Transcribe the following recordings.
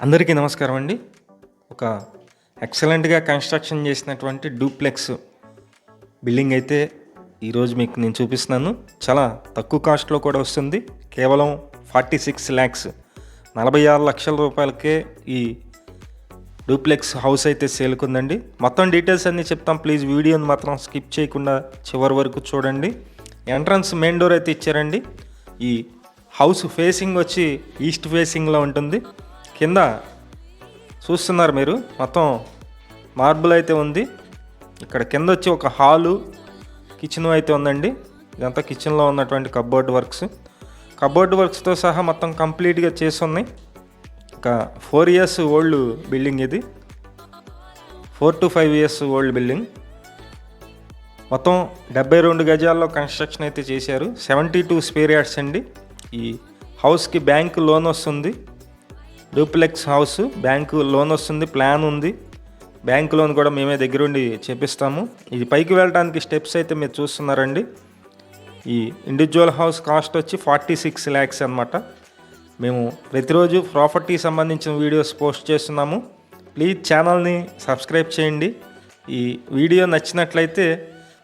అందరికీ నమస్కారం అండి. ఒక ఎక్సలెంట్గా కన్స్ట్రక్షన్ చేసినటువంటి డూప్లెక్స్ బిల్డింగ్ అయితే ఈరోజు మీకు నేను చూపిస్తున్నాను. చాలా తక్కువ కాస్ట్లో కూడా వస్తుంది. కేవలం ఫార్టీ సిక్స్ ల్యాక్స్. నలభై ఆరు లక్షల రూపాయలకే ఈ డూప్లెక్స్ హౌస్ అయితే సేలుకుందండి. మొత్తం డీటెయిల్స్ అన్నీ చెప్తాం. ప్లీజ్ వీడియోని మాత్రం స్కిప్ చేయకుండా చివరి వరకు చూడండి. ఎంట్రన్స్ మెయిన్ డోర్ అయితే ఇచ్చారండి. ఈ హౌస్ ఫేసింగ్ వచ్చి ఈస్ట్ ఫేసింగ్లో ఉంటుంది. కింద చూస్తున్నారు మీరు. మొత్తం మార్బుల్ అయితే ఉంది. ఇక్కడ కింద వచ్చి ఒక హాలు కిచెన్ అయితే ఉందండి. ఇదంతా కిచెన్లో ఉన్నటువంటి కబోర్డ్ వర్క్స్. కబోర్డ్ వర్క్స్తో సహా మొత్తం కంప్లీట్గా చేసి ఉన్నాయి. ఒక ఫోర్ ఇయర్స్ ఓల్డ్ బిల్డింగ్ ఇది. Four to five years old building. మొత్తం డెబ్బై రెండు గజాల్లో కన్స్ట్రక్షన్ అయితే చేశారు. సెవెంటీ టూ స్పేర్ యార్డ్స్ అండి. ఈ హౌస్కి బ్యాంక్ లోన్ వస్తుంది. Duplex house. బ్యాంకు లోన్ వస్తుంది ప్లాన్ ఉంది. బ్యాంక్ లోన్ కూడా మేమే దగ్గరుండి చేపిస్తాము. ఇది పైకి వెళ్ళడానికి స్టెప్స్ అయితే మీరు చూస్తున్నారండి. ఈ ఇండివిజువల్ హౌస్ కాస్ట్ వచ్చి ఫార్టీ సిక్స్ ల్యాక్స్ అనమాట మేము ప్రతిరోజు ప్రాపర్టీ సంబంధించిన వీడియోస్ పోస్ట్ చేస్తున్నాము. ప్లీజ్ ఛానల్ని సబ్స్క్రైబ్ చేయండి. ఈ వీడియో నచ్చినట్లయితే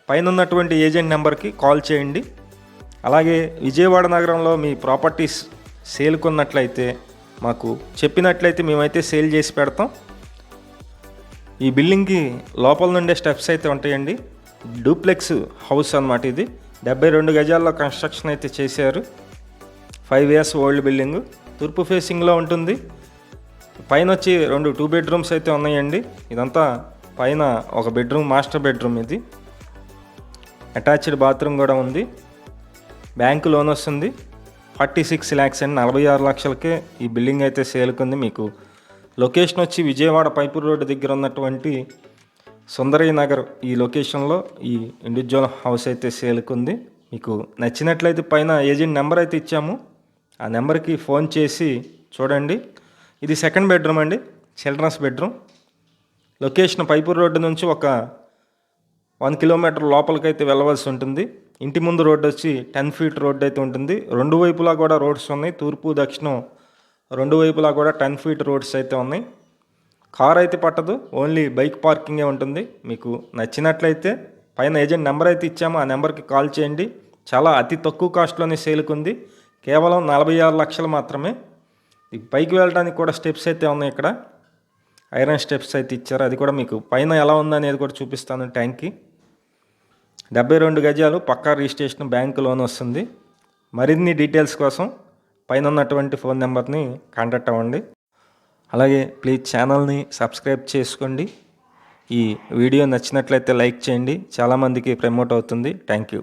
పైన ఉన్నటువంటి ఏజెంట్ నెంబర్కి కాల్ చేయండి. అలాగే విజయవాడ నగరంలో మీ ప్రాపర్టీస్ సేల్కొన్నట్లయితే మాకు చెప్పినట్లయితే మేమైతే సేల్ చేసి పెడతాం. ఈ బిల్డింగ్కి లోపల నుండే స్టెప్స్ అయితే ఉంటాయండి. డూప్లెక్స్ హౌస్ అన్నమాట ఇది. డెబ్బై రెండు గజాల్లో కన్స్ట్రక్షన్ అయితే చేశారు. ఫైవ్ ఇయర్స్ ఓల్డ్ బిల్డింగ్ తూర్పు ఫేసింగ్లో ఉంటుంది. పైన వచ్చి రెండు టూ బెడ్రూమ్స్ అయితే ఉన్నాయండి. ఇదంతా పైన ఒక బెడ్రూమ్ మాస్టర్ బెడ్రూమ్ ఇది. అటాచ్డ్ బాత్రూమ్ కూడా ఉంది. బ్యాంకు లోన్ వస్తుంది. ఫార్టీ సిక్స్ ల్యాక్స్ అండి నలభై ఆరు లక్షలకే ఈ బిల్డింగ్ అయితే సేల్కుంది మీకు. లొకేషన్ వచ్చి విజయవాడ పైపూర్ రోడ్డు దగ్గర ఉన్నటువంటి సుందరయ్య నగర్ ఈ లొకేషన్లో ఈ ఇండివిజువల్ హౌస్ అయితే సేల్కుంది. మీకు నచ్చినట్లయితే పైన ఏజెంట్ నెంబర్ అయితే ఇచ్చాము. ఆ నెంబర్కి ఫోన్ చేసి చూడండి. ఇది సెకండ్ బెడ్రూమ్ అండి children's bedroom. Location Paipur road నుంచి ఒక వన్ కిలోమీటర్ లోపలికైతే వెళ్ళవలసి ఉంటుంది. ఇంటి ముందు రోడ్డు వచ్చి టెన్ ఫీట్ రోడ్డు అయితే ఉంటుంది. రెండు వైపులా కూడా రోడ్స్ ఉన్నాయి. తూర్పు దక్షిణం రెండు వైపులా కూడా టెన్ ఫీట్ రోడ్స్ అయితే ఉన్నాయి. కార్ అయితే పట్టదు. ఓన్లీ బైక్ పార్కింగే ఉంటుంది. మీకు నచ్చినట్లయితే పైన ఏజెంట్ నెంబర్ అయితే ఇచ్చాము. ఆ నెంబర్కి కాల్ చేయండి. చాలా అతి తక్కువ కాస్ట్లోనే సేల్కుంది కేవలం నలభై ఆరు లక్షలు మాత్రమే. ఈ పైకి వెళ్ళడానికి కూడా స్టెప్స్ అయితే ఉన్నాయి ఇక్కడ. ఐరన్ స్టెప్స్ అయితే ఇచ్చారు. అది కూడా మీకు పైన ఎలా ఉందనేది కూడా చూపిస్తాను ట్యాంక్కి. డెబ్బై రెండు గజాలు పక్కా రిజిస్ట్రేషన్ బ్యాంకు లోన్ వస్తుంది. మరిన్ని డీటెయిల్స్ కోసం పైన ఉన్నటువంటి ఫోన్ నెంబర్ని కాంటాక్ట్ అవ్వండి. అలాగే ప్లీజ్ ఛానల్ని సబ్స్క్రైబ్ చేసుకోండి. ఈ వీడియో నచ్చినట్లయితే లైక్ చేయండి. చాలామందికి ప్రమోట్ అవుతుంది. Thank you.